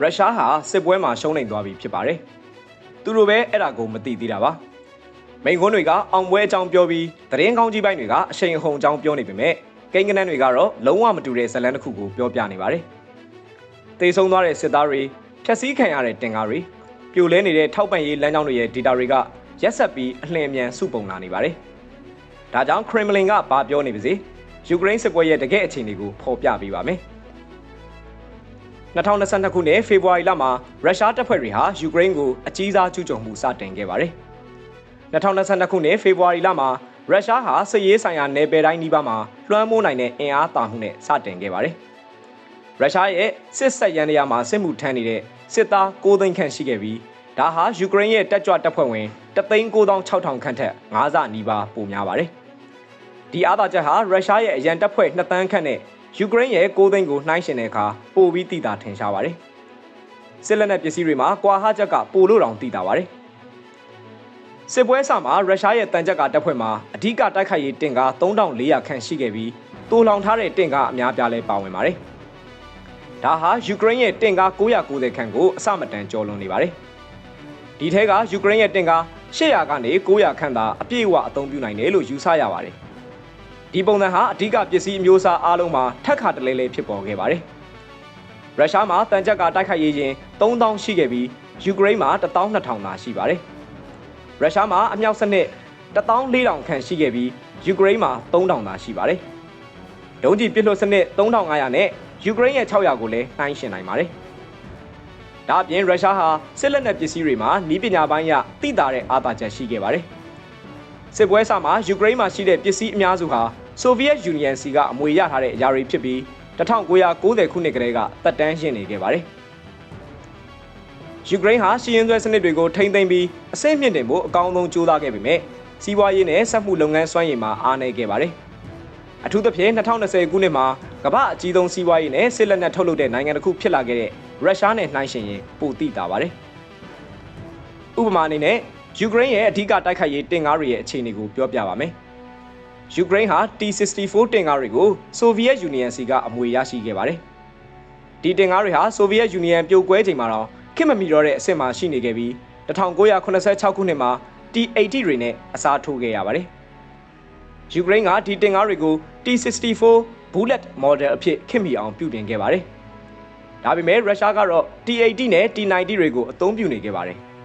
ရုရှားဟာစစ်ပွဲမှာရှုံးနိမ့်သွားပြီဖြစ်ပါတယ်။သူတို့ပဲအဲ့ဒါကိုမသိသေးတာပါ။မိန်ခွန်းတွေကအောင်ပွဲအကြောင်းပြောပြီးသတင်းကောင်းကြီးပိုင်းတွေကအရှိန်အဟုန်အကြောင်းပြောနေပေမဲ့ကိန်းကနန်းတွေကတော့လုံးဝမတူတဲ့ဇတ်လန်းတစ်ခုကိုပြောပြနေပါတယ်။တေဆုံးသွားတဲ့စစ်သားတွေဖျက်ဆီးခံရတဲ့တင်ကားတွေပြိုလဲနေတဲ့ထောက်ပံ့ရေးလမ်းကြောင်းတွေရဲ့ data တွေကရက်ဆက်ပြီးအလျင်အမြန်စုပုံလာနေပါတယ်။ဒါကြောင့် Kremlin ကဘာပြောနေပါစေယူကရိန်းစစ်ပွဲရဲ့တကယ့်အခြေအနေကိုဖော်ပြပေးပါမယ်။ 2022ခုနှစ်ဖေဖော်ဝါရီလမှာရုရှားတပ်ဖွဲ့တွေဟာယူကရိန်းကိုအကြီးစားကျူးကျော်မှုစတင်ခဲ့ပါတယ်။2022ခုနှစ်ဖေဖော်ဝါရီလမှာရုရှားဟာစစ်ရေးဆိုင်ရာနယ်ပယ်တိုင်းနီးပါးမှာလွှမ်းမိုးနိုင်တဲ့အင်အားတာမှုနဲ့စတင်ခဲ့ပါတယ်။ရုရှားရဲ့စစ်ဆက်ရန်နေရာမှာစစ်မှုထမ်းနေတဲ့စစ်သား9သိန်းခန့်ရှိခဲ့ပြီးဒါဟာယူကရိန်းရဲ့တက်ကြွတပ်ဖွဲ့ဝင်396,000ခန့်ထက်9ဆနီးပါးပိုများပါတယ်။ဒီအားသာချက်ဟာရုရှားရဲ့အရန်တပ်ဖွဲ့2တန်းခန့်နဲ့ ယူကရိန်းရဲ့6သိန်းကိုနှိုင်းယှဉ်တဲ့အခါပိုပြီးသိတာထင်ရှားပါတယ်။စစ်လက်နက်ပစ္စည်းတွေမှာကွာဟချက်ကပိုလို့တောင်သိတာပါတယ်။စစ်ပွဲအစမှာရုရှားရဲ့တန်ကြပ်ကတပ်ဖွဲ့မှာအဓိကတိုက်ခိုက်ရေးတင်ကား3400ခန့်ရှိခဲ့ပြီးတိုးလောင်ထားတဲ့တင်ကားအများပြားလဲပါဝင်ပါတယ်။ဒါဟာယူကရိန်းရဲ့တင်ကား990ခန့်ကိုအစမတန်ကျော်လွန်နေပါတယ်။ဒီထဲကယူကရိန်းရဲ့တင်ကား800ကနေ900ခန့်သာအပြည့်အဝအသုံးပြုနိုင်တယ်လို့ယူဆရပါတယ်။ ဒီပုံစံဟာအဓိကပစ္စည်းအမျိုးအစားအားလုံးမှာထက်ခါတလဲလဲဖြစ်ပေါ်ခဲ့ပါတယ်။ရုရှားမှာတန်ကြပ်ကတိုက်ခိုက်ရေးရင်3000ရှိခဲ့ပြီးယူကရိန်းမှာ12000သာရှိပါတယ်။ရုရှားမှာအမြောက်စနစ်14000ခန့်ရှိခဲ့ပြီးယူကရိန်းမှာ3000သာရှိပါတယ်။ဒုံးကျည်ပစ်လွှတ်စနစ်3500နဲ့ယူကရိန်းရဲ့600ကိုလည်းနှိုင်းယှဉ်နိုင်ပါတယ်။ဒါအပြင်ရုရှားဟာစစ်လက်နက်ပစ္စည်းတွေမှာနီးပညာပိုင်းရတိတာတဲ့အားသာချက်ရှိခဲ့ပါတယ်။ စစ်ပွဲဆမှာယူကရိန်းမှာရှိတဲ့ပစ္စည်းအများစုဟာဆိုဗီယက်ယူနီယံစီကအမွေရထားတဲ့အရာတွေဖြစ်ပြီး1990ခုနှစ်ကတည်းကတက်တန်းရှင်နေခဲ့ပါတယ်။ယူကရိန်းဟာရှီရင်သွဲစနစ်တွေကိုထိမ့်သိမ်းပြီးအစိမ့်မြင့်တင်ဖို့အကောင်းဆုံးကြိုးစားခဲ့ပေမဲ့စီးပွားရေးနဲ့စက်မှုလုပ်ငန်းစွမ်းရည်မှာအားနည်းခဲ့ပါတယ်။အထူးသဖြင့်2020ခုနှစ်မှာကမ္ဘာအကြီးဆုံးစီးပွားရေးနဲ့စစ်လက်နက်ထုတ်လုပ်တဲ့နိုင်ငံတစ်ခုဖြစ်လာခဲ့တဲ့ရုရှားနဲ့နှိုင်းယှဉ်ရင်ပိုတိတာပါတယ်။ဥပမာအနေနဲ့ ယူကရိန်းရဲ့အဓိကတိုက်ခိုက်ရေးတင်ကားတွေရဲ့အခြေအနေကိုပြောပြပါမယ်။ယူကရိန်းဟာ T64 တင်ကားတွေကိုဆိုဗီယက်ယူနီယံစီကအမွေရရှိခဲ့ပါတယ်။ဒီတင်ကားတွေဟာဆိုဗီယက်ယူနီယံပြိုကွဲချိန်မှာတော့ခင်မမီတော့တဲ့အဆင့်မှာရှိနေခဲ့ပြီး1986ခုနှစ်မှာ T80 တွေနဲ့အစားထိုးခဲ့ရပါတယ်။ယူကရိန်းကဒီတင်ကားတွေကို T64 Bullet Model အဖြစ်ခင်မီအောင်ပြုပြင်ခဲ့ပါတယ်။ဒါပေမဲ့ရုရှားကတော့ T80 နဲ့ T90 တွေကိုအသုံးပြုနေခဲ့ပါတယ်။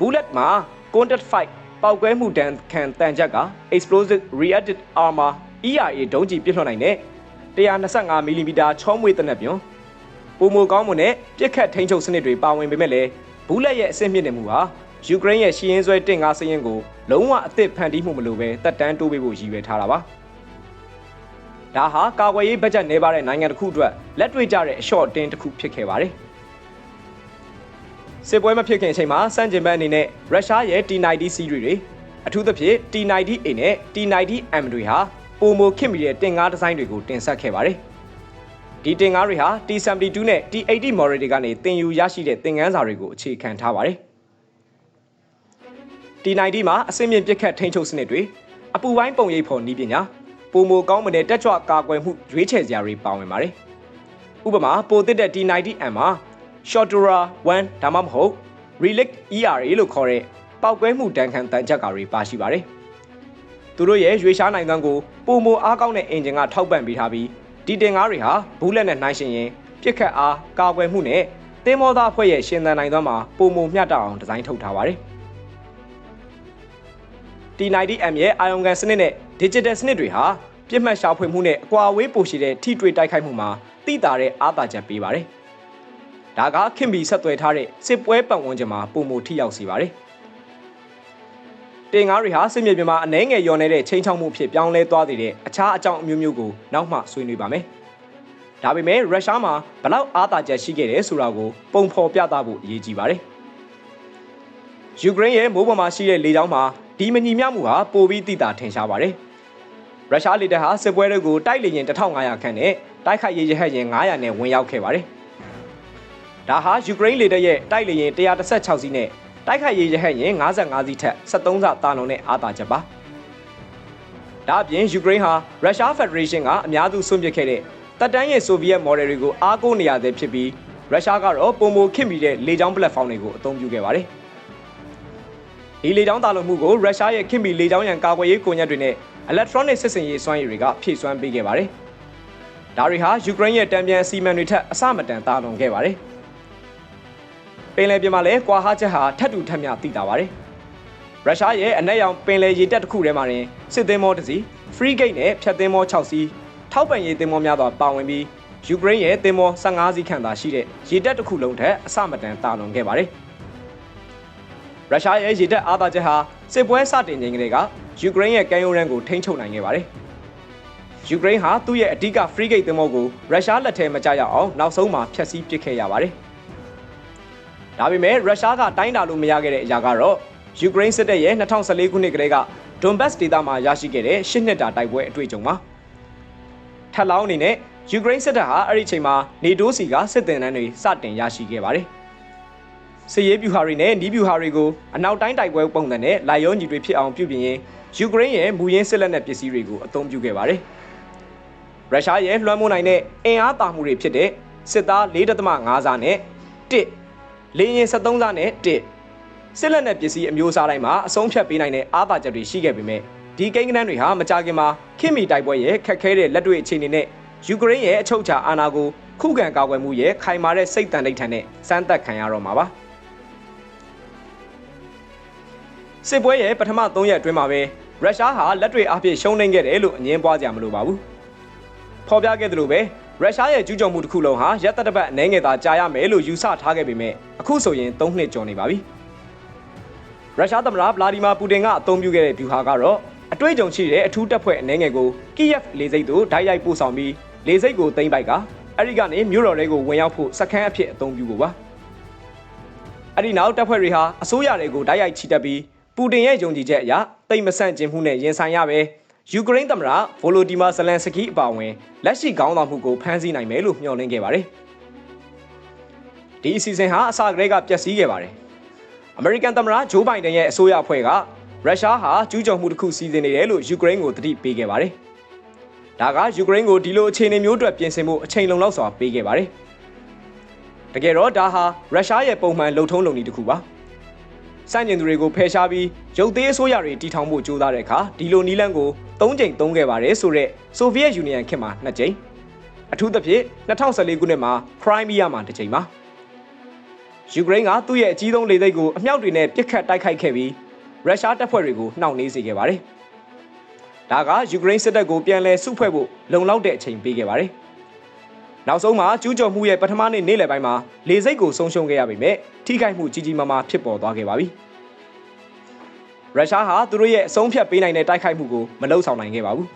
Bullet မှာ Contact Fight ပောက်ကွဲမှုတန်ခံတန်ချက်က explosive reactive armor ERA ဒုံးကျည်ပစ်လွှတ်နိုင်တဲ့ 125mm ချောမွေ့တဲ့နက်ပြွန်ပုံမကောင်းမွန်တဲ့ပြစ်ခတ်ထိန်းချုပ်စနစ်တွေပါဝင်ပေမဲ့လည်းဘူးလက်ရဲ့အဆင့်မြင့်နေမှုဟာယူကရိန်းရဲ့ရှီရင်ဆွဲတင့်ကားစရင်ကိုလုံးဝအသစ်ဖန်တီးမှုမလိုပဲတက်တန်းတိုးပေးဖို့ရည်ရွယ်ထားတာပါဒါဟာကာကွယ်ရေးဘတ်ဂျက်နေပါတဲ့နိုင်ငံတစ်ခုအတွက်လက်တွေ့ကျတဲ့အလျှော့တင်းတစ်ခုဖြစ်ခဲ့ပါတယ် စစ်ပွဲမဖြစ်ခင်အချိန်မှာစန့်ကျင်ဘက်အနေနဲ့ရုရှားရဲ့ T90 စီးရီတွေအထူးသဖြင့် T90A နဲ့ T90M တွေဟာပုံမခင်မီတဲ့တင်ကားဒီဇိုင်းတွေကိုတင်ဆက်ခဲ့ပါတယ်။ဒီတင်ကားတွေဟာ T72 နဲ့ T80 model တွေကနေတင်ယူရရှိတဲ့သင်ခန်းစာတွေကိုအခြေခံထားပါတယ်။ T90 မှာအဆင့်မြင့်ပစ်ခတ်ထိန်းချုပ်စနစ်တွေအပူပိုင်းပုံရိပ်ဖော်နည်းပညာပုံမကောင်းမတဲ့တက်ကြွကာကွယ်မှုရွေးချယ်စရာတွေပါဝင်ပါတယ်။ဥပမာပိုတစ်တဲ့ T90M မှာ Shortura 1ဒါမှမဟုတ် Relic ERA လို့ခေါ်တဲ့ပောက်ကွဲမှုတန်ခံတန်ချက်ကာတွေပါရှိပါတယ်။သူတို့ရဲ့ရွေရှားနိုင်သွမ်းကိုပုံမအားကောင်းတဲ့အင်ဂျင်ကထောက်ပံ့ပေးထားပြီးဒီတင်ကားတွေဟာဘူးလက်နဲ့နှိုင်းယှဉ်ရင်ပြစ်ခတ်အားကာကွယ်မှုနဲ့တင်းမောသားအဖွဲ့ရဲ့ရှင်သန်နိုင်သွမ်းမှာပုံမမျှတအောင်ဒီဇိုင်းထုတ်ထားပါတယ်။ T90M ရဲ့အာယုံကန်စနစ်နဲ့ Digital စနစ်တွေဟာပြစ်မှတ်ရှာဖွေမှုနဲ့အကွာအဝေးပိုရှိတဲ့ထိတွေ့တိုက်ခိုက်မှုမှာတိတာတဲ့အားသာချက်ပေးပါတယ်။ ဒါကခင်ဘီဆက်သွယ်ထားတဲ့စစ်ပွဲပတ်ဝန်းကျင်မှာပုံမထိရောက်စေပါတယ်။တင်ကားတွေဟာစစ်မြေပြင်မှာအနှဲငယ်လျော်နေတဲ့ချင်းချောက်မှုဖြစ်ပြောင်းလဲသွားတဲ့အခြားအကြောင်းအမျိုးမျိုးကိုနောက်မှဆွေးနွေးပါမယ်။ဒါပေမဲ့ရုရှားမှာဘလောက်အားသာချက်ရှိခဲ့တယ်ဆိုတာကိုပုံဖော်ပြသဖို့အရေးကြီးပါတယ်။ယူကရိန်းရဲ့မိုးပေါ်မှာရှိတဲ့လေကြောင်းမှာဒီမညီမျှမှုဟာပိုပြီးတိတာထင်ရှားပါတယ်။ရုရှားလေတပ်ဟာစစ်ပွဲတွေကိုတိုက်လေရင်1500ခန့်နဲ့တိုက်ခိုက်ရေးရဟတ်ရင်900နဲ့ဝင်ရောက်ခဲ့ပါတယ်။ ဒါဟာယူကရိန်းလေတပ်ရဲ့တိုက်လေယာဉ်116စီးနဲ့တိုက်ခိုက်ရေးရဟတ်ယာဉ်55စီးထက်73ဆတာလွန်တဲ့အားသာချက်ပါ။ဒါအပြင်ယူကရိန်းဟာရုရှားဖက်ဒရေးရှင်းကအများစုဆွန့်ပစ်ခဲ့တဲ့တပ်တန်းရဲ့ဆိုဗီယက်မော်ဒယ်တွေကိုအားကိုးနေရသေးဖြစ်ပြီးရုရှားကတော့ပုံမခင်ပြီးတဲ့လေကြောင်းပလက်ဖောင်းတွေကိုအသုံးပြုခဲ့ပါတယ်ဒီလေကြောင်းတာလုံမှုကိုရုရှားရဲ့ခင်ပြီးလေကြောင်းရန်ကာကွယ်ရေးကွန်ရက်တွေနဲ့ electronic စစ်စင်ရေးစွမ်းရည်တွေကဖြည့်စွမ်းပေးခဲ့ပါတယ်ဒါတွေဟာယူကရိန်းရဲ့တံပြန်အစီအမံတွေထက်အဆမတန်တာလွန်ခဲ့ပါတယ် ပင်လယ်ပြင်မှာလည်းကွာဟာချက်ဟာထပ်တူထပ်မျှသိတာပါတယ်ရုရှားရဲ့အနက်ရောင်ပင်လယ်ရေတပ်တစ်ခုထဲမှာတင်စစ်သင်္ဘောတစ်စီး free gate နဲ့ဖြတ်သင်္ဘော6စီးထောက်ပံ့ရေးသင်္ဘောများစွာပါဝင်ပြီးယူကရိန်းရဲ့သင်္ဘော15စီးခန့်သာရှိတဲ့ရေတပ်တစ်ခုလုံးထက်အဆမတန်တာလွန်ခဲ့ပါတယ်ရုရှားရဲ့ရေတပ်အားသာချက်ဟာစစ်ပွဲစတင်ချိန်ကလေးကယူကရိန်းရဲ့ကမ်းရိုးတန်းကိုထိန်းချုပ်နိုင်ခဲ့ပါတယ်ယူကရိန်းဟာသူ့ရဲ့အဓိက free gate သင်္ဘောကိုရုရှားလက်ထဲမကျရအောင်နောက်ဆုံးမှာဖျက်ဆီးပစ်ခဲ့ရပါတယ် ဒါပေမဲ့ရုရှားကတိုင်းတာလို့မရခဲ့တဲ့အရာကတော့ယူကရိန်းစစ်တပ်ရဲ့2014ခုနှစ်ကလေးကဒွန်ဘတ်စ်ဒေသမှာရရှိခဲ့တဲ့ရှစ်နှစ်တာတိုက်ပွဲအတွေ့အကြုံပါထပ်လောင်းအနေနဲ့ယူကရိန်းစစ်တပ်ဟာအဲ့ဒီအချိန်မှာနေတိုးစီကစစ်တင်တန်းတွေစတင်ရရှိခဲ့ပါတယ်စစ်ရေးဗျူဟာတွေနဲ့နီးဗျူဟာတွေကိုအနောက်တိုင်းတိုက်ပွဲပုံစံနဲ့လာရုံးကြီးတွေဖြစ်အောင်ပြုပြင်ရင်ယူကရိန်းရဲ့မူရင်းစစ်လက်နက်ပစ္စည်းတွေကိုအသုံးပြုခဲ့ပါတယ်ရုရှားရဲ့လွှမ်းမိုးနိုင်တဲ့အင်အားတာမှုတွေဖြစ်တဲ့စစ်သား4.5စားနဲ့1 လေရင်73စားနဲ့1စစ်လက်နက်ပစ္စည်းအမျိုးအစားတိုင်းမှာအဆုံးဖြတ်ပေးနိုင်တဲ့အားသာချက်တွေရှိခဲ့ပေမဲ့ဒီကိန်းဂဏန်းတွေဟာမကြခင်မှာခင်မီတိုက်ပွဲရဲ့ခက်ခဲတဲ့လက်တွေ့အခြေအနေနဲ့ယူကရိန်းရဲ့အချုပ်အခြာအာဏာကိုခုခံကာကွယ်မှုရဲ့ခိုင်မာတဲ့စိတ်တန်တိတ်ထန်နဲ့စမ်းသပ်ခံရတော့မှာပါစစ်ပွဲရဲ့ပထမ3ရက်အတွင်းမှာပဲရုရှားဟာလက်တွေ့အဖြစ်ရှုံးနိမ့်ခဲ့တယ်လို့အငင်းပွားကြမလို့ပါဘူးဖော်ပြခဲ့သလိုပဲ ရုရှားရဲ့ကျူးကျော်မှုတစ်ခုလုံးဟာရက်သက်တစ်ပတ်အနေငယ်သာကြာရမယ်လို့ယူဆထားခဲ့ပေမဲ့အခုဆိုရင်3နှစ်ကျော်နေပါပြီရုရှားသမ္မတဗလာဒီမာပူတင်ကအသုံးပြုခဲ့တဲ့ဗျူဟာကတော့အတွေ့အကြုံရှိတဲ့အထူးတပ်ဖွဲ့အနေငယ်ကိုကီယက်လေဆိပ်သို့ဓာတ်ရိုက်ပို့ဆောင်ပြီးလေဆိပ်ကိုသိမ်းပိုက်ကအဲ့ဒီကနေမြို့တော်တွေကိုဝင်ရောက်ဖို့စခန်းအဖြစ်အသုံးပြုဖို့ပါအဲ့ဒီနောက်တပ်ဖွဲ့တွေဟာအစိုးရတွေကိုဓာတ်ရိုက်ချီတက်ပြီးပူတင်ရဲ့ယုံကြည်ချက်အရတိတ်မဆန့်ကျင်မှုနဲ့ရင်ဆိုင်ရပဲ ယူကရိန်းသမ္မတဗိုလိုဒီမာဇလန်စကီအပါအဝင်လက်ရှိခေါင်းဆောင်မှုကိုဖမ်းဆီးနိုင်မယ်လို့မျှော်လင့်ခဲ့ပါတယ်ဒီအစီအစဉ်ဟာအစကတည်းကပျက်စီးခဲ့ပါတယ်အမေရိကန်သမ္မတဂျိုးဘိုင်ဒန်ရဲ့အစိုးရအဖွဲ့ကရုရှားဟာကျူးကျော်မှုတစ်ခုစီစဉ်နေတယ်လို့ယူကရိန်းကိုတတိပေးခဲ့ပါတယ်။ဒါကယူကရိန်းကိုဒီလိုအခြေအနေမျိုးအတွက်ပြင်ဆင်မှုအချိန်လုံလောက်စွာပေးခဲ့ပါတယ်။တကယ်တော့ဒါဟာရုရှားရဲ့ပုံမှန်လုံထုံးလုံနည်းတစ်ခုပါ။ စန့်ကျင်သူတွေကိုဖယ်ရှားပြီးရုပ်သေးအစိုးရတွေတီထောင်ဖို့ကြိုးစားတဲ့အခါဒီလိုနီးလန်းကို၃ကြိမ်သုံးခဲ့ပါတယ်ဆိုတော့ဆိုဗီယက်ယူနီယံခေတ်မှာ၂ကြိမ်အထူးသဖြင့်2014ခုနှစ်မှာခရိုင်းမီးယားမှာတစ်ကြိမ်ပါယူကရိန်းကသူ့ရဲ့အကြီးဆုံးလေဆိပ်ကိုအမြောက်တွေနဲ့ပစ်ခတ်တိုက်ခိုက်ခဲ့ပြီးရုရှားတပ်ဖွဲ့တွေကိုနှောင့်နှေးစေခဲ့ပါတယ်။ဒါကယူကရိန်းစစ်တပ်ကိုပြန်လည်စုဖွဲ့ဖို့လုံလောက်တဲ့အချိန်ပေးခဲ့ပါတယ်။ နောက်ဆုံးမှာကျူးကျော်မှုရဲ့ပထမနေ့နေ့လယ်ပိုင်းမှာလေဆိပ်ကိုဆုံးရှုံးခဲ့ရပေမဲ့ထိခိုက်မှုကြီးကြီးမားမားဖြစ်ပေါ်သွားခဲ့ပါပြီ။ရုရှားဟာသူတို့ရဲ့အဆုံးဖြတ်ပေးနိုင်တဲ့တိုက်ခိုက်မှုကိုမလုံဆောင်နိုင်ခဲ့ပါဘူး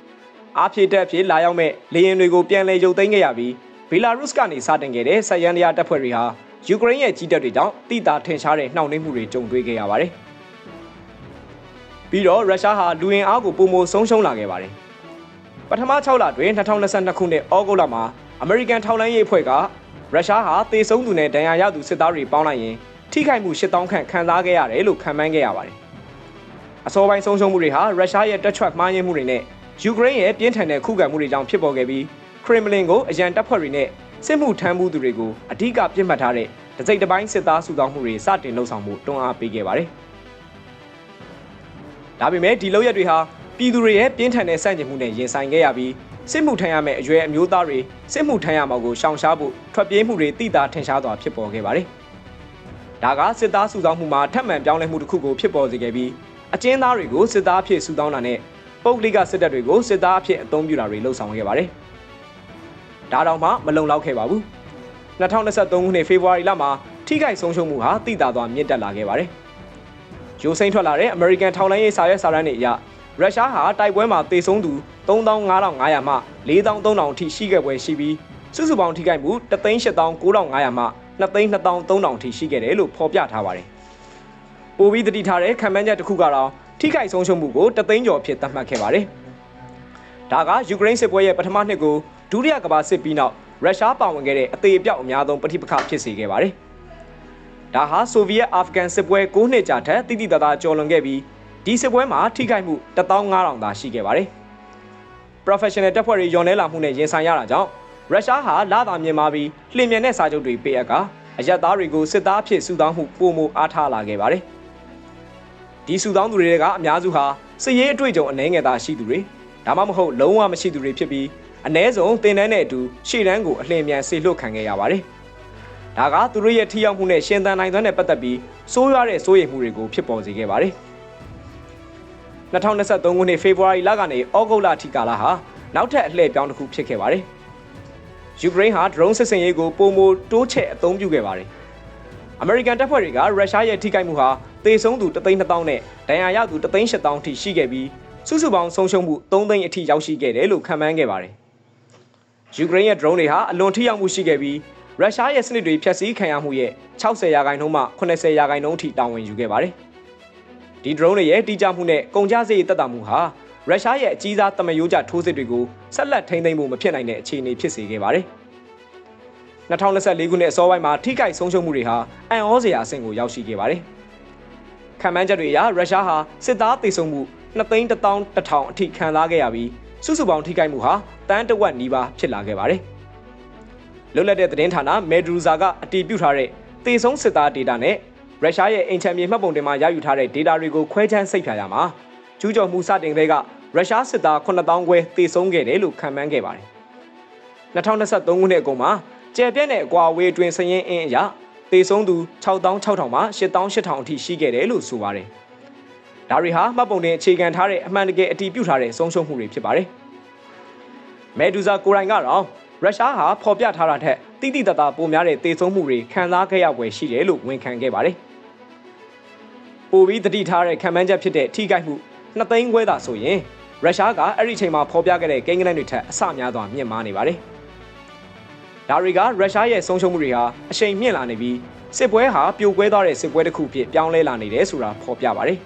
။အားဖြည့်တက်ဖြစ်လာရောက်မဲ့လေယာဉ်တွေကိုပြန်လည်ရုပ်သိမ်းခဲ့ရပြီးဘီလာရုစ်ကနေစတင်ခဲ့တဲ့ဆက်ရန်တရားတပ်ဖွဲ့တွေဟာယူကရိန်းရဲ့ကြီးတပ်တွေကြောင့်တိတာထင်ရှားတဲ့နှောင့်နှေးမှုတွေကြုံတွေ့ခဲ့ရပါတယ်။ပြီးတော့ရုရှားဟာလူဝင်အားကိုပုံမဆုံးရှုံးလာခဲ့ပါတယ်။ပထမ6လတွင်2022ခုနှစ်ဩဂုတ်လမှာ အမေရိကန်ထောက်လှမ်းရေးအဖွဲ့ကရုရှားဟာတေဆုံးသူနဲ့ဒဏ်ရာရသူစစ်သားတွေပေါင်းလိုက်ရင်ထိခိုက်မှု8000ခန့်ခံစားခဲ့ရတယ်လို့ခန့်မှန်းခဲ့ရပါတယ်။အစောပိုင်းဆုံးရှုံးမှုတွေဟာရုရှားရဲ့တက်ချွတ်မှားယွင်းမှုတွေနဲ့ယူကရိန်းရဲ့ပြင်းထန်တဲ့ခုခံမှုတွေကြောင့်ဖြစ်ပေါ်ခဲ့ပြီးခရမ်မလင်ကိုအရန်တပ်ဖွဲ့တွေနဲ့စစ်မှုထမ်းမှုသူတွေကိုအဓိကပြစ်မှတ်ထားတဲ့တစိမ့်တစ်ပိုင်းစစ်သားစုဆောင်းမှုတွေစတင်လှုပ်ဆောင်မှုတွန်းအားပေးခဲ့ပါတယ်။ဒါပေမဲ့ဒီလောက်ရက်တွေဟာပြည်သူတွေရဲ့ပြင်းထန်တဲ့စန့်ကျင်မှုနဲ့ရင်ဆိုင်ခဲ့ရပြီး စစ်မှုထမ်းရမယ့်အရွယ်အမျိုးသားတွေစစ်မှုထမ်းရမှာကိုရှောင်ရှားဖို့ထွက်ပြေးမှုတွေတိတာထင်ရှားစွာဖြစ်ပေါ်ခဲ့ပါတယ်။ဒါကစစ်သားစုဆောင်းမှုမှာထပ်မံပြောင်းလဲမှုတစ်ခုကိုဖြစ်ပေါ်စေခဲ့ပြီးအကျဉ်းသားတွေကိုစစ်သားအဖြစ်စုဆောင်းတာနဲ့ပုဂ္ဂလိကစစ်တပ်တွေကိုစစ်သားအဖြစ်အသုံးပြုတာတွေလှုပ်ဆောင်ခဲ့ပါတယ်။ဒါတောင်မှမလုံလောက်ခဲ့ပါဘူး။2023ခုနှစ်ဖေဖော်ဝါရီလမှာထိခိုက်ဆုံးရှုံးမှုဟာတိတာသွားမြင့်တက်လာခဲ့ပါတယ်။ရိုးစိမ့်ထွက်လာတဲ့အမေရိကန်ထောက်လှမ်းရေးစာရွက်စာတမ်းတွေအရရုရှားဟာတိုက်ပွဲမှာတေဆုံးသူ 35,500မှ43,000အထိရှိခဲ့ပွဲရှိပြီးစုစုပေါင်းထိခိုက်မှု3,89,500မှ2,23,000အထိရှိခဲ့တယ်လို့ဖော်ပြထားပါတယ်။ပိုပြီးတတိထားတဲ့ခံမှန်းချက်တစ်ခုကတော့ထိခိုက်ဆုံးရှုံးမှုကိုတသိန်းကျော်ဖြစ်သတ်မှတ်ခဲ့ပါတယ်။ဒါကယူကရိန်းစစ်ပွဲရဲ့ပထမနှစ်ကိုဒုတိယကမ္ဘာစစ်ပြီးနောက်ရုရှားပါဝင်ခဲ့တဲ့အသေးအပြောက်အများဆုံးပဋိပက္ခဖြစ်စေခဲ့ပါတယ်။ဒါဟာဆိုဗီယက်အာဖဂန်စစ်ပွဲ9နှစ်ကြာထက်တိတိတသားကျော်လွန်ခဲ့ပြီးဒီစစ်ပွဲမှာထိခိုက်မှု15000သာရှိခဲ့ပါတယ်။ Professional တပ်ဖွဲ့တွေယွန်လဲလာမှုနဲ့ရင်ဆိုင်ရတာကြောင့်ရုရှားဟာလာသာမြင်မာပြီးလျင်မြန်တဲ့စာချုပ်တွေပေးအပ်ကအရက်သားတွေကိုစစ်သားအဖြစ်စုတောင်းမှုပုံမအားထားလာခဲ့ပါတယ်။ဒီစုတောင်းသူတွေကအများစုဟာစစ်ရေးအတွေ့အကြုံအနှဲငယ်သာရှိသူတွေဒါမှမဟုတ်လုံးဝမရှိသူတွေဖြစ်ပြီးအ ਨੇ ဆုံးတင်တန်းတဲ့အတူရှေ့တန်းကိုအလင်းမြန်ဆေလွတ်ခံခဲ့ရပါတယ်။ဒါကသူတို့ရဲ့ထိရောက်မှုနဲ့ရှင်သန်နိုင်တဲ့ပတ်သက်ပြီးစိုးရွားတဲ့စိုးရိမ်မှုတွေကိုဖြစ်ပေါ်စေခဲ့ပါတယ်။ 2023ခုနှစ်ဖေဖော်ဝါရီလကနေဩဂုတ်လအထိကာလဟာနောက်ထပ်အလှည့်ပြောင်းတစ်ခုဖြစ်ခဲ့ပါတယ်။ယူကရိန်းဟာ drone စစ်စင်ရေးကိုပုံမတိုးချဲ့အသုံးပြုခဲ့ပါတယ်။အမေရိကန်တပ်ဖွဲ့တွေကရုရှားရဲ့ထိခိုက်မှုဟာသေဆုံးသူ3,200နဲ့ဒဏ်ရာရသူ3,800အထိရှိခဲ့ပြီးစုစုပေါင်းဆုံးရှုံးမှု3သိန်းအထိရောက်ရှိခဲ့တယ်လို့ခန့်မှန်းခဲ့ပါတယ်။ယူကရိန်းရဲ့ drone တွေဟာအလွန်ထိရောက်မှုရှိခဲ့ပြီးရုရှားရဲ့စနစ်တွေဖျက်ဆီးခံရမှုရဲ့60ရာခိုင်နှုန်းမှ80ရာခိုင်နှုန်းအထိတာဝန်ယူခဲ့ပါတယ်။ ဒီ drone တွေရဲ့တိကျမှုနဲ့ကုန်ကျစရိတ်သက်သာမှုဟာရုရှားရဲ့အကြီးစားတမယိုးကြထိုးစစ်တွေကိုဆက်လက်ထိန်းသိမ်းဖို့မဖြစ်နိုင်တဲ့အခြေအနေဖြစ်စေခဲ့ပါတယ်။2024ခုနှစ်အစောပိုင်းမှာထိခိုက်ဆုံးရှုံးမှုတွေဟာအံ့ဩစရာအဆင့်ကိုရောက်ရှိခဲ့ပါတယ်။ခံမှန်းချက်တွေအရရုရှားဟာစစ်သားတေဆုံးမှု2,100,000အထိခံစားခဲ့ရပြီးစုစုပေါင်းထိခိုက်မှုဟာတန်းတဝက်နီးပါးဖြစ်လာခဲ့ပါတယ်။လွတ်လပ်တဲ့သတင်းဌာနမေဒရူဇာကအတည်ပြုထားတဲ့တေဆုံးစစ်သားဒေတာနဲ့ ရုရှားရဲ့အင်ချန်မြေမှတ်ပုံတင်မှာရယူထားတဲ့ data တွေကိုခွဲခြမ်းစိတ်ဖြာရမှာကျူးကျော်မှုစတင်တဲ့ကရုရှားစစ်သား9000ခွဲသေဆုံးခဲ့တယ်လို့ခန့်မှန်းခဲ့ပါတယ်။2023ခုနှစ်အကုန်မှာကျယ်ပြန့်တဲ့အကွာအဝေးအတွင်းစည်ရင်အင်းအရာသေဆုံးသူ6600မှ8800အထိရှိခဲ့တယ်လို့ဆိုပါတယ်။ဒါတွေဟာမှတ်ပုံတင်အခြေခံထားတဲ့အမှန်တကယ်အတည်ပြုထားတဲ့ဆုံးရှုံးမှုတွေဖြစ်ပါတယ်။မဲဒူဇာကိုရိုင်ကတော့ရုရှားဟာဖော်ပြထားတာထက်တိတိတတ်တာပိုများတဲ့သေဆုံးမှုတွေခံစားခဲ့ရပွဲရှိတယ်လို့ဝန်ခံခဲ့ပါတယ်။ ပိုပြီးတတိထားတဲ့ခံမှန်းချက်ဖြစ်တဲ့ထိခိုက်မှုနှစ်သိန်းခွဲသာဆိုရင်ရုရှားကအဲ့ဒီချိန်မှာဖော်ပြခဲ့တဲ့ကိန်းဂဏန်းတွေထက်အဆများစွာမြင့်မားနေပါတယ်။ဒါတွေကရုရှားရဲ့ဆုံးရှုံးမှုတွေဟာအရှိန်မြင့်လာနေပြီးစစ်ပွဲဟာပြိုကွဲသွားတဲ့စစ်ပွဲတစ်ခုဖြစ်ပြောင်းလဲလာနေတယ်ဆိုတာဖော်ပြပါတယ်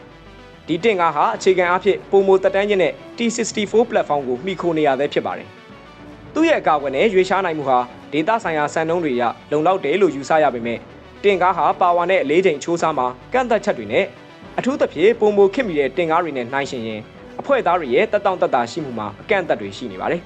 ။ဒီတင်ကားဟာအခြေခံအဖြစ်ပုံမတက်တန်းချင်းနဲ့ T64 platform ကိုမှီခိုနေရသေးဖြစ်ပါတယ်။သူ့ရဲ့အကာအကွယ်နဲ့ရွေးရှားနိုင်မှုဟာဒေတာဆိုင်ရာစံနှုန်းတွေရလုံလောက်တယ်လို့ယူဆရပေမဲ့ တင်ကားဟာပါဝါနဲ့အလေးချိန်ချိုးစားမှာကန့်သက်ချက်တွေနဲ့အထူးသဖြင့်ပုံမခစ်မိတဲ့တင်ကားတွေနဲ့နှိုင်းယှဉ်ရင်အဖွဲ့သားတွေရဲ့တက်တောင့်တက်တာရှိမှုမှာအကန့်အသတ်တွေရှိနေပါတယ်။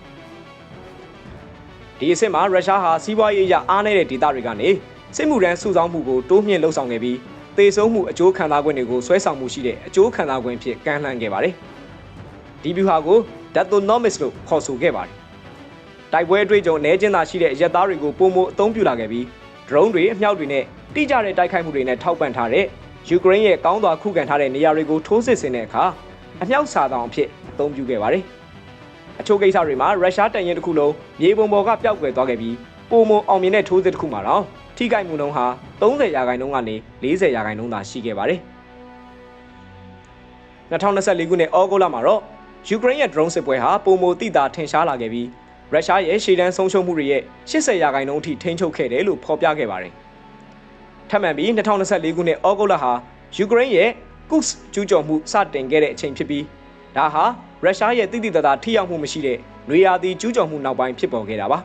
ဒီအဆင့်မှာရုရှားဟာစီးပွားရေးအရအားနည်းတဲ့ဒေသတွေကနေစစ်မှုရန်စုဆောင်းမှုကိုတိုးမြှင့်လှုပ်ဆောင်ခဲ့ပြီးသေဆုံးမှုအကျိုးခံစား권တွေကိုဆွဲဆောင်မှုရှိတဲ့အကျိုးခံစား권ဖြစ်ကမ်းလှမ်းခဲ့ပါတယ်။ဒီဗျူဟာကို Datonomics လို့ခေါ်ဆိုခဲ့ပါတယ်။တိုက်ပွဲအတွေ့အကြုံအနည်းချင်းသာရှိတဲ့ရက်သားတွေကိုပုံမအသုံးပြုလာခဲ့ပြီး drone တွေအမြောက်တွေနဲ့ တိကျတဲ့တိုက်ခိုက်မှုတွေနဲ့ထောက်ပံ့ထားတဲ့ယူကရိန်းရဲ့ကောင်းစွာခုခံထားတဲ့နေရာတွေကိုထိုးစစ်ဆင်တဲ့အခါအမြောက်စာတောင်အဖြစ်အသုံးပြုခဲ့ပါတယ်။အချို့ကိစ္စတွေမှာရုရှားတန်ရင်တစ်ခုလုံးမြေပုံပေါ်ကပျောက်ကွယ်သွားခဲ့ပြီးပုံမအောင်မြင်တဲ့ထိုးစစ်တစ်ခုမှာတော့ထိခိုက်မှုနှုန်းဟာ30ရာခိုင်နှုန်းကနေ40ရာခိုင်နှုန်းသာရှိခဲ့ပါတယ်။2024ခုနှစ်ဩဂုတ်လမှာတော့ယူကရိန်းရဲ့ drone စစ်ပွဲဟာပုံမတိတာထင်ရှားလာခဲ့ပြီးရုရှားရဲ့ရှေ့တန်းဆုံးရှုံးမှုတွေရဲ့80ရာခိုင်နှုန်းအထိထိန်းချုပ်ခဲ့တယ်လို့ဖော်ပြခဲ့ပါတယ်။ ထပ်မံပြီး2024ခုနှစ်ဩဂုတ်လဟာယူကရိန်းရဲ့ကုစ်ကျူးကျော်မှုစတင်ခဲ့တဲ့အချိန်ဖြစ်ပြီးဒါဟာရုရှားရဲ့တိတိတသားထိရောက်မှုမရှိတဲ့နွေရာသီကျူးကျော်မှုနောက်ပိုင်းဖြစ်ပေါ်ခဲ့တာပါ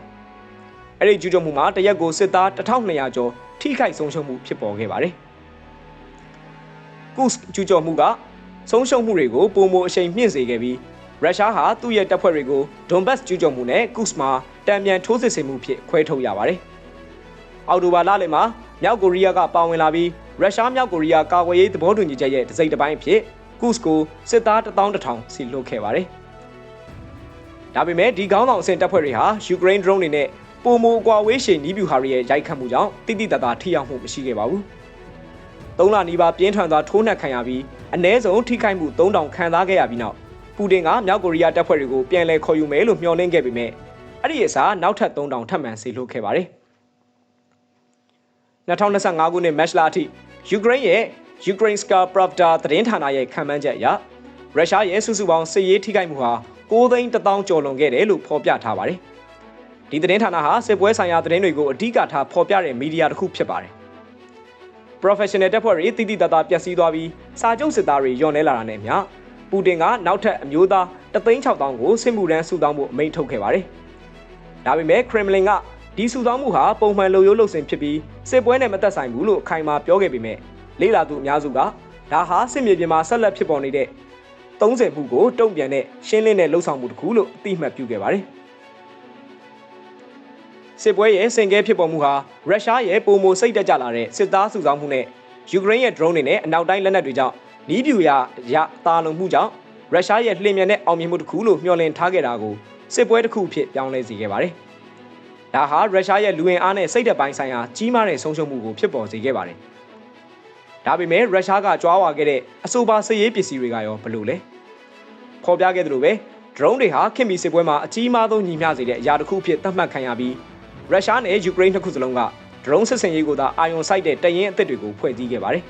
အဲ့ဒီကျူးကျော်မှုမှာတရက်ကိုစစ်သား1200ကျော်ထိခိုက်ဆုံးရှုံးမှုဖြစ်ပေါ်ခဲ့ပါတယ်ကုစ်ကျူးကျော်မှုကဆုံးရှုံးမှုတွေကိုပုံမအရှိန်မြင့်စေခဲ့ပြီးရုရှားဟာသူ့ရဲ့တပ်ဖွဲ့တွေကိုဒွန်ဘတ်ကျူးကျော်မှုနဲ့ကုစ်မှာတံပြန်ထိုးစစ်ဆင်မှုဖြစ်ခွဲထုတ်ရပါတယ်အော်တိုဘာလလယ်မှာ မြောက်ကိုရီးယားကပါဝင်လာပြီးရုရှားမြောက်ကိုရီးယားကာကွယ်ရေးသဘောတူညီချက်ရဲ့တစိမ့်တစ်ပိုင်းဖြစ်ကုစ်ကိုစစ်သား11000စီလွှတ်ခဲ့ပါတယ်။ဒါပေမဲ့ဒီကောင်းဆောင်အဆင့်တပ်ဖွဲ့တွေဟာယူကရိန်း drone တွေနဲ့ပုံမကွာဝေးရှိနီးဗျူဟာတွေရဲ့ရိုက်ခတ်မှုကြောင့်တိတိတသားထိရောက်မှုမရှိခဲ့ပါဘူး။သုံးလနီးပါးပြင်းထန်စွာထိုးနှက်ခံရပြီးအ ਨੇ ဆုံးထိခိုက်မှု3000ခံစားခဲ့ရပြီးနောက်ပူတင်ကမြောက်ကိုရီးယားတပ်ဖွဲ့တွေကိုပြန်လည်ခေါ်ယူမယ်လို့မျှော်လင့်ခဲ့ပေမဲ့အဲ့ဒီအစားနောက်ထပ်3000ထပ်မံဆေလွှတ်ခဲ့ပါတယ်။ 2025ခုနှစ်မတ်လအထိယူကရိန်းရဲ့ Ukrainska Pravda သတင်းဌာနရဲ့ခန့်မှန်းချက်အရရုရှားရဲ့စုစုပေါင်းစစ်ရေးထိခိုက်မှုဟာ9သိန်း1000ကျော်လွန်ခဲ့တယ်လို့ဖော်ပြထားပါတယ်။ဒီသတင်းဌာနဟာစစ်ပွဲဆိုင်ရာသတင်းတွေကိုအဓိကထားဖော်ပြတဲ့မီဒီယာတစ်ခုဖြစ်ပါတယ်။ Professional တပ်ဖွဲ့တွေတိတိတသားပျက်စီးသွားပြီးစာချုပ်စစ်သားတွေညှော်နေလာတာနဲ့မျှပူတင်ကနောက်ထပ်အမျိုးသား36000ကိုစစ်မှုထမ်းစုတောင်းဖို့အမိန့်ထုတ်ခဲ့ပါတယ်။ဒါပေမဲ့ Kremlin က ဒီစုဆောင်းမှုဟာပုံမှန်လုံရိုးလုံစင်ဖြစ်ပြီးစစ်ပွဲနဲ့မသက်ဆိုင်ဘူးလို့အခိုင်အမာပြောခဲ့ပေမဲ့လေ့လာသူအများစုကဒါဟာစစ်မြေပြင်မှာဆက်လက်ဖြစ်ပေါ်နေတဲ့30မှုကိုတုံ့ပြန်တဲ့ရှင်းလင်းတဲ့လှုပ်ဆောင်မှုတစ်ခုလို့အတိအမှတ်ပြုခဲ့ပါတယ်။စစ်ပွဲရဲ့စင်ကဲဖြစ်ပေါ်မှုဟာရုရှားရဲ့ပုံမိုစိတ်တက်ကြလာတဲ့စစ်သားစုဆောင်းမှုနဲ့ယူကရိန်းရဲ့ drone တွေနဲ့အနောက်တိုင်းလက်နက်တွေကြောင့်နီးပြူရရတာလုံမှုကြောင့်ရုရှားရဲ့လှည့်မြန်တဲ့အောင်မြင်မှုတစ်ခုလို့မျှော်လင့်ထားခဲ့တာကိုစစ်ပွဲတစ်ခုဖြစ်ပြောင်းလဲစေခဲ့ပါတယ်။ ဒါဟာရုရှားရဲ့လူဝင်အားနဲ့စိတ်သက်ပိုင်းဆိုင်ရာကြီးမားတဲ့ဆုံးရှုံးမှုကိုဖြစ်ပေါ်စေခဲ့ပါတယ်။ဒါပေမဲ့ရုရှားကကြွားဝါခဲ့တဲ့အဆိုပါစစ်ရေးပစ္စည်းတွေကရောဘယ်လိုလဲ။ဖော်ပြခဲ့သလိုပဲ drone တွေဟာခင်မီစစ်ပွဲမှာအကြီးမားဆုံးညီမျှစေတဲ့အရာတစ်ခုဖြစ်သတ်မှတ်ခံရပြီးရုရှားနဲ့ယူကရိန်းနှစ်ခုစလုံးက drone စစ်စင်ရေးကိုသာအာရုံစိုက်တဲ့တရင်အသစ်တွေကိုဖွဲ့စည်းခဲ့ပါတယ်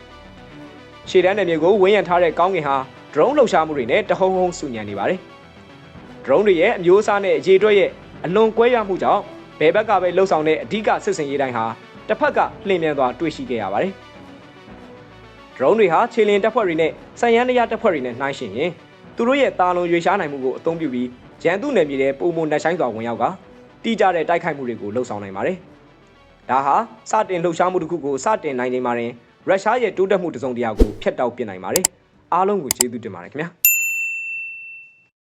။ရှေ့တန်းနယ်မြေကိုဝန်းရံထားတဲ့ကောင်းကင်ဟာ drone လှုပ်ရှားမှုတွေနဲ့တဟုံဟုံဆူညံနေပါတယ်။ drone တွေရဲ့အမျိုးအစားနဲ့အရေးအတွက်ရဲ့အလွန်ကွဲပြားမှုကြောင့် ဘယ်ဘက်ကပဲလှုပ်ဆောင်တဲ့အဓိကစစ်စင်ရေးတိုင်းဟာတစ်ဖက်ကလှည့်မြန်စွာတွေ့ရှိခဲ့ရပါတယ်။ drone တွေဟာခြေလျင်တပ်ဖွဲ့တွေနဲ့စံရန်တရားတပ်ဖွဲ့တွေနဲ့နှိုင်းယှဉ်ရင်သူတို့ရဲ့တာလုံရွေရှားနိုင်မှုကိုအသုံးပြုပြီးရန်သူနယ်မြေထဲပုံမနှက်ဆိုင်စွာဝင်ရောက်ကတိကျတဲ့တိုက်ခိုက်မှုတွေကိုလှုပ်ဆောင်နိုင်ပါတယ်။ဒါဟာစတင်လှုပ်ရှားမှုတစ်ခုကိုစတင်နိုင်နေမှာရင်ရုရှားရဲ့တိုးတက်မှုတစုံတရာကိုဖျက်တောက်ပစ်နိုင်ပါတယ်။အားလုံးကိုကျေးဇူးတင်ပါတယ်ခင်ဗျာ။